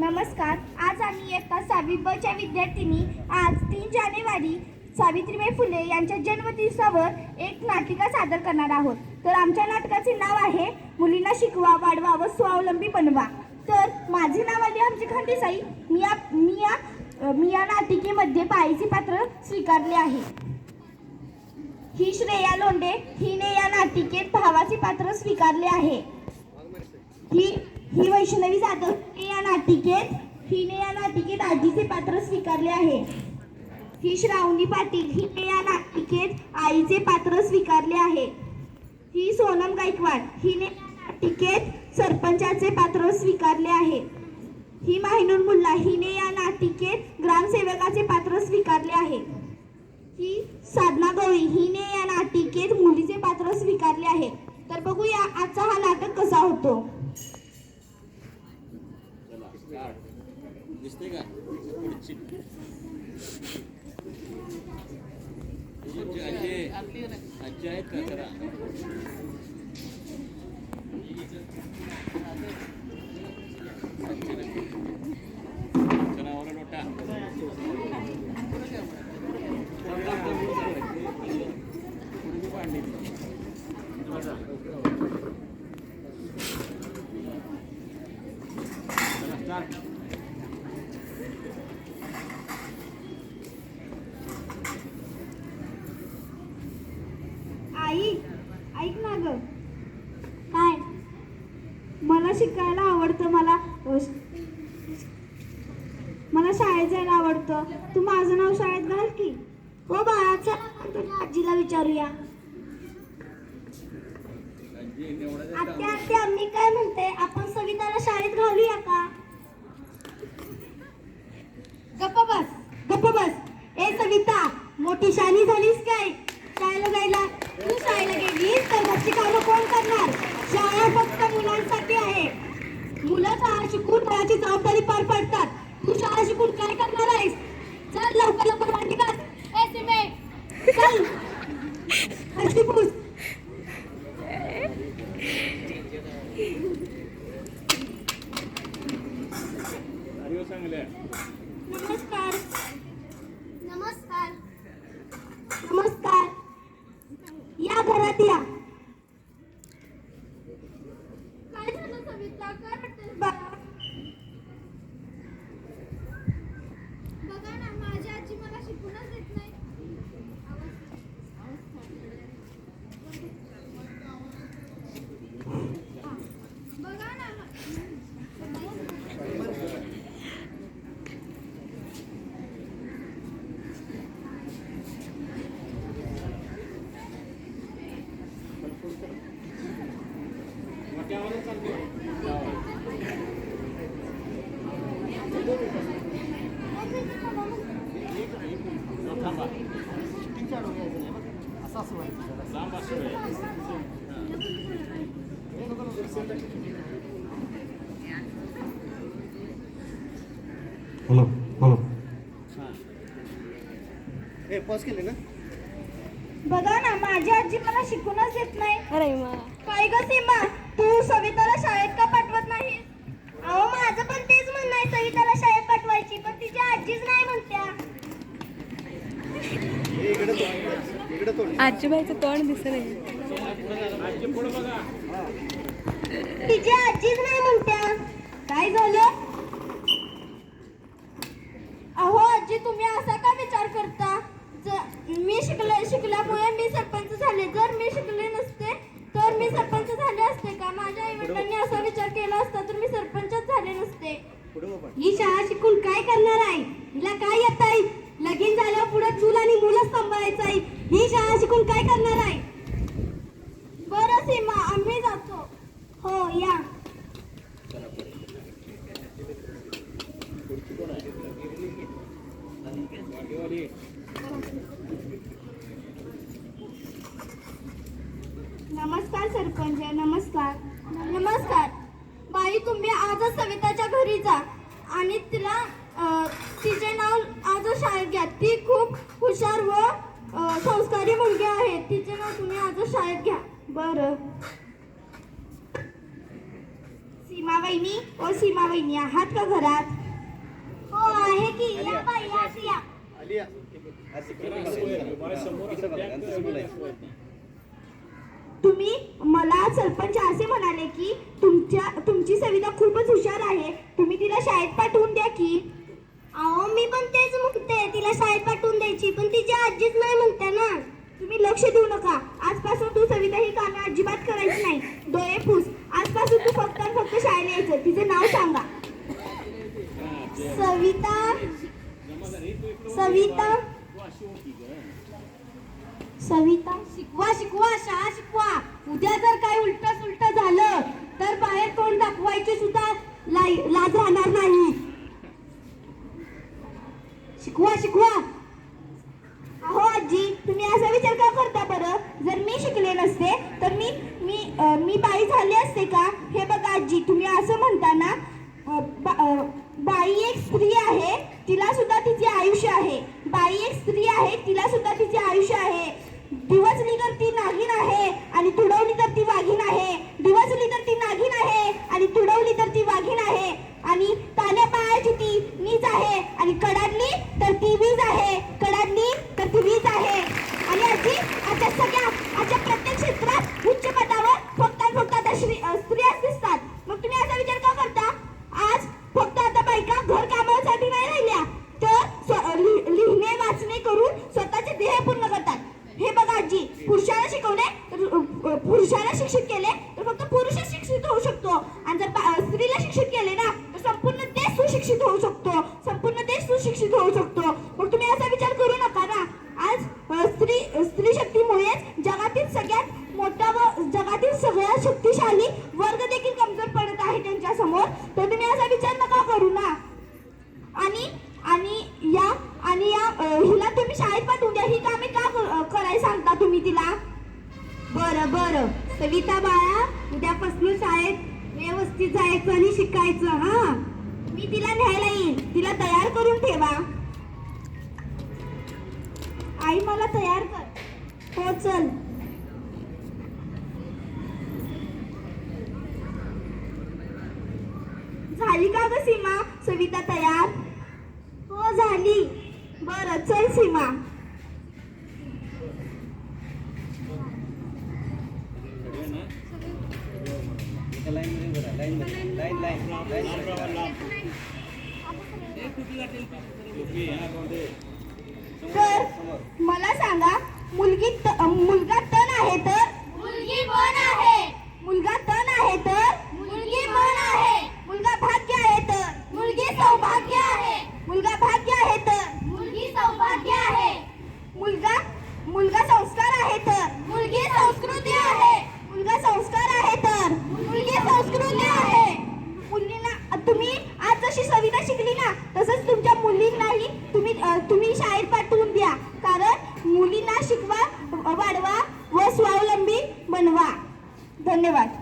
नमस्कार आज आम्ही इयत्ता सहावी बच्या विद्यार्थिनी आज तीन जानेवारी सावित्रीबाई फुले यांच्या जन्मदिवसावर एक नाटिका सादर करणार आहोत. तर आमच्या नाटकाचे नाव आहे मुलींना शिकवा वाढवा व स्वावलंबी बनवा. तर माझे नाव आहे आमची खंडेसाई मी या मी या मी या नाटिकेमध्ये बाईचे पात्र स्वीकारले आहे. ही श्रेया लोंढे हिने या नाटिकेत भावाचे पात्र स्वीकारले आहे. ही ही वैष्णवी जाधव. या नाटिकेत हिने या नाटिकेत आजीचे पात्र स्वीकारले आहे. ही श्रावणी पाटील हिने या नाटिकेत आईचे पात्र स्वीकारले आहे. ही सोनम गायकवाड हिने नाटिकेत सरपंचाचे पात्र स्वीकारले आहे. ही माहिनूर मुल्ला हिने या नाटिकेत ग्रामसेवकाचे पात्र स्वीकारले आहे. ही साधना गवळी हिने या नाटिकेत मुलीचे पात्र स्वीकारले आहे. तर बघूया आजचा हा नाटक कसा होतो. दिसते का? पुढची तुमची आजी आजी आहेत का जरा जनावर लोटा आई ऐक ना ग काय मला शिकायला आवडतं मला? मला शाळेत जायला आवडतं. तू माझं नाव शाळेत घाल की. हो बाळाचा आजीला विचारूया. आत्या आत्या मी काय म्हणते? आपण सविताला शाळेत घालूया का? गप्प बस. गप्प बस. ए सविता मोठी शाली झालीस काय? शाळेला जायला? तू शाळेला गेलीस? तर घरची कामं कोण करणार? शाळा फक्त मुलांसाठी आहे. मुलं शाळा शिकून घराची जबाबदारी पार पाडतात. तू शाळा शिकून काय करणार आहेस? चल लवकर लवकर भांडी घास. चल. पुस. नमस्कार. नमस्कार. नमस्कार. या घरात या काय झालं सविता काय वाटतं बाळा बघा ना माझी आजी मला शिकूनच देत नाही बघा ना मोठ्यावरच चालते थांबा लांब असं हॅलो हॅलो हे पॉज केले ना? बघा ना माझी आजी मला शिकूनच देत नाही. अरे मा काय ग सीमा? तू सविताला शाळेत का पाठवत नाही अहो माझं पण तेच म्हणणं आहे सविताला शाळेत पाठवायची पण तिची आजीच नाही म्हणत्या. इकडे तोंड इकडे तोंड. आजीबाईचं तोंड दिसत नाही आजी पुढे बघा तिची आजीच नाही म्हणत्या. काय झालं अहो आजी तुम्ही असा का विचार करता ज- मी शिकले शिकल्यामुळे मी सरपंच झाले जर मी शिकले नसते तर मी सरपंच झाले असते का माझ्या आई वडिलांनी असा विचार केला असता तर मी सरपंचच झाले नसते. ही शाळा शिकून काय करणार आहे हिला काय येत आहे लगीन झाल्यावर पुढे चूल आणि मुलं सांभाळायचं आहे ही शाळा शिकून काय करणार आहे बरं सीमा आम्ही जातो. हो या नमस्कार सरपंच नमस्कार नमस्कार बाई तुम्ही आजच सविताच्या घरी जा आणि तिला तिचे नाव आजच शाळेत घ्या ती खूप हुशार व संस्कारी मुलगी आहे तिचे नाव तुम्ही आजच शाळेत घ्या बरं सीमाबाई वहिनी ओ सीमा वहिनी आहात का घरात हो आहे की या बाई आलिया असं इकडे बघा. इकडे बघा यांचं बोलायचं तुम्ही मला सरपंच असे म्हणाले की तुमच्या तुमची सविता खूपच हुशार आहे. तुम्ही तिला शाळेत पाठवून द्या की. अहो मी पण तेच म्हणते. तिला शाळेत पाठवून द्यायची पण तिची आजीच नाही म्हणते ना. तुम्ही लक्ष देऊ नका. आजपासून तू सविता ही कामे अजिबात करायची नाही. डोळे फुस आजपासून तू फक्त आणि फक्त शाळेला यायचं. तिचं नाव सांगा. सविता. सविता. सविता. शिकवा शिकवा उद्या जर काय उलट सुलट झालं तर बाहेर तोंड दाखवायची सुद्धा लाई- लाज राहणार नाही शिकवा शिकवा. अहो आजी तुम्ही असा विचार का करता बरं? जर मी शिकले नसते तर मी मी मी बाई झाले असते का? हे बघा आजी तुम्ही असं म्हणताना बा- बाई एक स्त्री आहे तिला सुद्धा तिचे आयुष्य आहे. बाई एक स्त्री आहे तिला सुद्धा तिचे आयुष्य आहे. दिवसली तर ती नागिन आहे आणि तुडवली तर ती वाघीण आहे. दिवसली तर ती नागिन आहे आणि तुडवली तर ती वाघीण आहे. आणि तान्या पायाची ती नीच आहे. आणि कडाडली तर ती वीज आहे. कडाडली स्त्री शक्तीमुळेच जगातील सगळ्यात मोठा व जगातील सगळ्यात शक्तिशाली वर्ग देखील कमजोर पडत आहे त्यांच्यासमोर तर तुम्ही असा विचार नका करू ना. आणि आणि या आणि या हिला तुम्ही शाळेत पाठवून द्या. ही कामे का करायला सांगता तुम्ही तिला? बरं बरं. सविता बाळा उद्यापासून शाळेत व्यवस्थित जायचं आणि शिकायचं हा? मी तिला न्यायला येईन. तिला तयार करून ठेवा. आई मला तयार कर. हो चल झाली का ग सीमा? सविता तयार? हो झाली. बरं चल सीमा. तर मला सांगा मुलगी मुलगा तण आहे तर? मुलगी पण आहे. मुलगा तण आहे तर? मुलगी पण आहे. मुलगा भाग्य आहे तर? मुलगी सौभाग्य आहे. मुलगा भाग्य आहे तर? मुलगी सौभाग्य आहे. मुलगा मुलगा संस्कार आहे तर? मुलगी संस्कृती आहे. मुलगा संस्कार आहे तर? मुलगी संस्कृती आहे. मुलींना तुम्ही आज जशी सविता शिकली ना तसंच तुमच्या मुलींनाही तुम्ही तुम्ही शाळेत पाठवून धन्यवाद